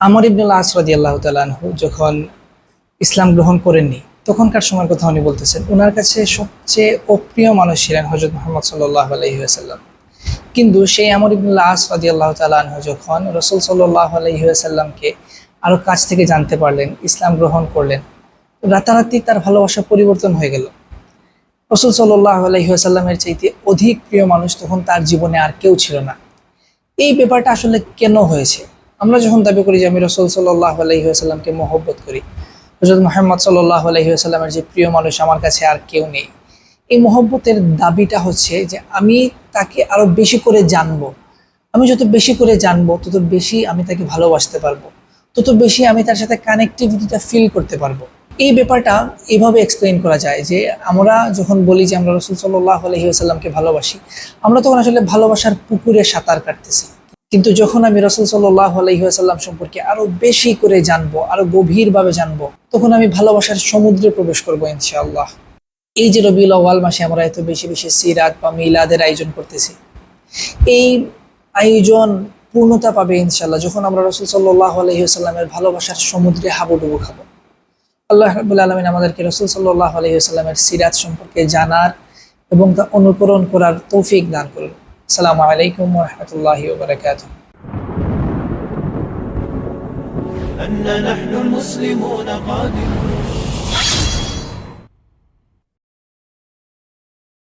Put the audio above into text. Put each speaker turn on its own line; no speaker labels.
আমর ইবনুল আসরাদি আল্লাহ তালাহু যখন ইসলাম গ্রহণ করেননি, তখনকার সময়ের কথা উনি বলতেছেন ওনার কাছে সবচেয়ে অপ্রিয় মানুষ ছিলেন হজরত মোহাম্মদ সাল্লাহ আলহিহাসাল্লাম কিন্তু সেই আমর ইবনুল্লাহ আসরাদি আল্লাহ তালাহ যখন রসুল সাল্লাহ আলহিহাসাল্লামকে আরও কাছ থেকে জানতে পারলেন, ইসলাম গ্রহণ করলেন, রাতারাতি তার ভালোবাসা পরিবর্তন হয়ে গেল। রসুল সাল্লাহ আলহিহাসাল্লামের চাইতে অধিক প্রিয় মানুষ তখন তার জীবনে আর কেউ ছিল না। এই ব্যাপারটা আসলে কেন হয়েছে? আমরা যখন দাবি করি যে আমি রসুল সাল্লাহ আলহিহাসাল্লামকে মহব্বত করি হজরত মোহাম্মদ সাল্লাহ আলহিহাসাল্লামের যে প্রিয় মানুষ আমার কাছে আর কেউ নেই, এই মহব্বতের দাবিটা হচ্ছে যে আমি তাকে আরও বেশি করে জানব। আমি যত বেশি করে জানব, তত বেশি আমি তাকে ভালোবাসতে পারব। তত বেশি আমি তার সাথে কানেক্টিভিটিটা ফিল করতে পারব। এই ব্যাপারটা এইভাবে এক্সপ্লেইন করা যায় যে আমরা যখন বলি যে আমরা রসুল সাল্লাহ আলহিহাসাল্লামকে ভালোবাসি, আমরা তখন আসলে ভালোবাসার পুকুরে সাঁতার কাটতেছি। কিন্তু যখন আমি রসুল সাল্লাহ আলহিহাসাল্লাম সম্পর্কে আরও বেশি করে জানব, আরও গভীরভাবে জানব, তখন আমি ভালোবাসার সমুদ্রে প্রবেশ করব ইনশাআল্লাহ। এই যে রবিউল আওয়াল মাসে আমরা এত বেশি বেশি সিরাত বা মিলাদের আয়োজন করতেছি, এই আয়োজন পূর্ণতা পাবে ইনশাল্লাহ যখন আমরা রসুল সাল্লাহ আলহিহাস্লামের ভালোবাসার সমুদ্রে হাবুডুবু খাব। আল্লাহ রাবুল আলমিন আমাদেরকে রসুল সাল্লাহ আলহিহাস্লামের সিরাত সম্পর্কে জানার এবং তা অনুকরণ করার তৌফিক দান করুন। আসসালামু আলাইকুম রহমতুল্লাহ বারকাত
أن نحن المسلمون قادرون